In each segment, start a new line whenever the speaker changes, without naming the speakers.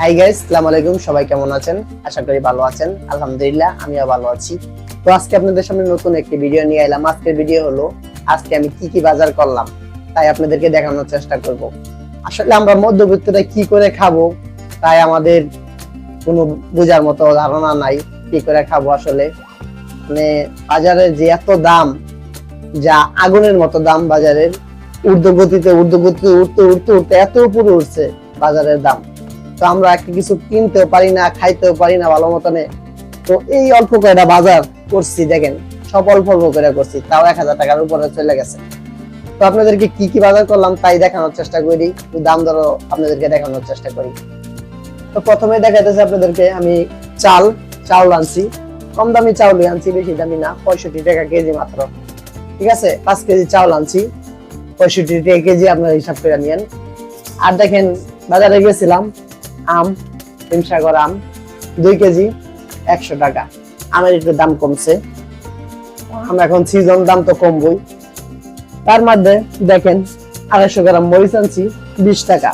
Hi guys আসসালামু আলাইকুম, সবাই কেমন আছেন? আশা করি ভালো আছেন। আলহামদুলিল্লাহ, আমিও ভালো আছি। তো আজকে আপনাদের সামনে নতুন একটি ভিডিও নিয়ে এলাম। আজকের ভিডিও হলো, আজকে আমি কি কি বাজার করলাম, তাই আপনাদেরকে দেখানোর চেষ্টা করব। আসলে আমরা মধ্যবিত্তরা কি করে খাব, তাই আমাদের কোনো বোঝার মতো ধারণা নাই, কি করে খাব আসলে। মানে বাজারের যে এত দাম, যা আগুনের মতো দাম বাজারের, ঊর্ধ্বগতিতে ঊর্ধ্বগতিতে, উঠতে উঠতে উঠতে, এত উপরে উঠছে বাজারের দাম। তো আমরা কিছু কিনতেও পারি না, খাইতেও পারি না ভালো মতনে। তো এই অল্প কয়টা বাজার করছি, দেখেন, সব অল্প অল্প করে করছি, তাও এক হাজার টাকার উপরে চলে গেছে। তো আপনাদেরকে কি কি বাজার করলাম তাই দেখানোর চেষ্টা করি দাম দরও আপনাদেরকে দেখানোর চেষ্টা করি। তো প্রথমে দেখাইতেছে আপনাদেরকে আমি চাল, চাউল আনছি। কম দামি চাউলই আনছি, বেশি দামি না, পঁয়ষট্টি টাকা কেজি মাত্র। ঠিক আছে, পাঁচ কেজি চাউল আনছি, পঁয়ষট্টি টাকা কেজি আপনারা হিসাব করে নিয়েন। আর দেখেন, বাজারে গেছিলাম আম হিমসাগর আম দুই কেজি একশো টাকা। আমের একটু দাম কমছে। আম এখন সিজন দাম তো কমবই। তার মধ্যে দেখেন আড়াইশো গ্রাম মরিচ আনছি বিশ টাকা।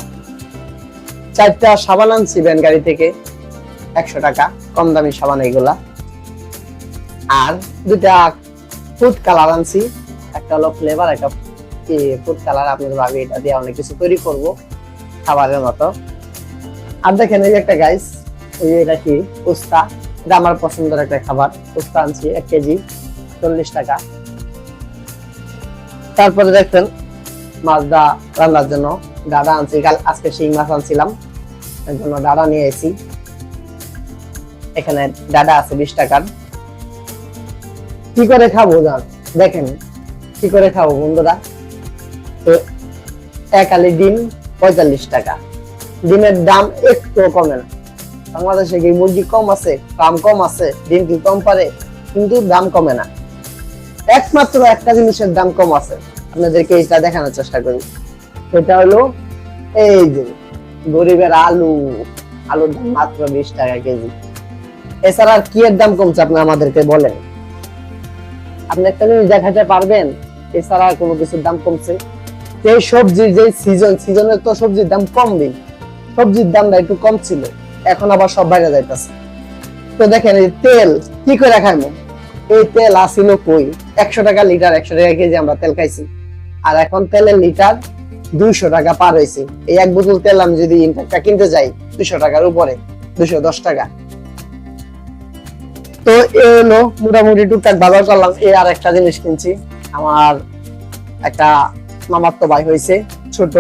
চারটা সাবান আনছি গাড়ি থেকে একশো টাকা কম দামি সাবান এগুলা। আর দুটা ফুড কালার আনছি একটা হলো ফ্লেভার একটা ফুড কালার আপনাদের ভাবি এটা দিয়ে অনেক কিছু তৈরি করব খাবারের মতো। আর দেখেন এই একটা গাইস এই এটা কি? উস্তা। এটা আমার পছন্দের একটা খাবার। উস্তা আনছি এক কেজি, চল্লিশ টাকা। তারপরে দেখছেন মাছটা রান্নার জন্য ডাডা আনছি। কাল আজকে শিং মাছ আনছিলাম, এর জন্য ডাডা নিয়ে এসেছি। এখানে ডাডা আছে বিশ টাকার। কি করে খাব জান? দেখেন, কি করে খাব বন্ধুরা? তো এক আলি ডিম পঁয়তাল্লিশ টাকা। ডিমের দাম একটু কমে না। বাংলাদেশে কি মুরগি কম আছে দাম কম আছে ডিম কি কম পারে, কিন্তু দাম কমে না। একমাত্র একটা জিনিসের দাম কম আছে। আপনাদেরকে এটা দেখানোর চেষ্টা করি। সেটা হলো এই যে গরিবের আলু। আলুর দাম মাত্র বিশ টাকা কেজি। এছাড়া আর কি এর দাম কমছে আপনি আমাদেরকে বলেন। আপনি একটা জিনিস দেখাতে পারবেন, এছাড়া কোনো কিছুর দাম কমছে। যে সবজির যে সিজন সিজনের তো সবজির দাম কম কমবেই। সবজির দামটা একটু কম ছিল, এখন আবার সব বাইরে যাইতেছে। তো দেখেন এই তেল, কি করে খাইমু? এই তেল আসিল কই? একশো টাকা লিটার, একশো টাকা কেজি আমরা তেল খাইছি। আর এখন তেলের লিটার দুইশো টাকা পার হয়েছে এই এক বোতল তেল আমি যদি ইনফ্যাক্টটা কিনতে যাই দুশো টাকার উপরে দুশো দশ টাকা। তো এ হলো মোটামুটি টুকটাক বাজার করলাম। এই আর একটা জিনিস কিনছি। আমার একটা মামাত্ম ভাই হয়েছে ছোট।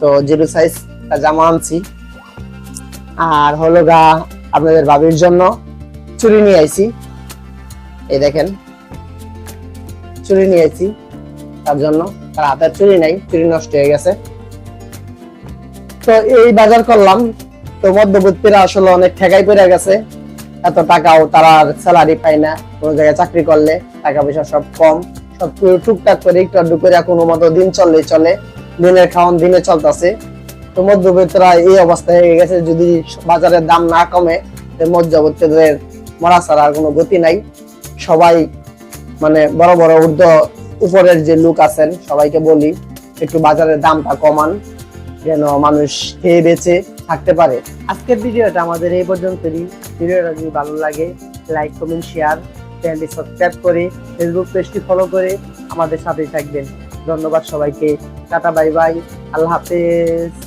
তো জিরো সাইজ জামা আনছি। আর হলো গা, আপনাদের ভাবির জন্য চুরি নিয়ে আইছি। এই দেখেন, চুরি নিয়ে আইছি তার জন্য। তার হাতের চুরি নাই, চুরি নষ্ট হয়ে গেছে। তো এই বাজার করলাম। তো মধ্যবর্তীরা আসলে অনেক ঠেকাই পড়ে গেছে। এত টাকাও তারা স্যালারি পায় না। কোনো জায়গায় চাকরি করলে টাকা পয়সা সব কম। সব টুকটাক করে একটু আধটু করে কোনো মতো দিন চললে চলে। দিনের খাওয়ান দিনে চলতেছে। তো মধ্যবিত্তরা এই অবস্থায় হয়ে গেছে, যদি বাজারের দাম না কমে মধ্যবিত্তদের মরা ছাড়া আর কোনো গতি নাই। সবাই মানে বড় বড় ঊর্ধ্ব উপরের যে লোক আছেন, সবাইকে বলি, একটু বাজারের দামটা কমান, যেন মানুষ খেয়ে বেঁচে থাকতে পারে। আজকের ভিডিওটা আমাদের এই পর্যন্তই। ভিডিওটা যদি ভালো লাগে, লাইক, কমেন্ট, শেয়ার, চ্যানেলটি সাবস্ক্রাইব করে, ফেসবুক পেজটি ফলো করে আমাদের সাথেই থাকবেন। ধন্যবাদ সবাইকে। Tata, bye bye. আল্লাহ হাফেজ।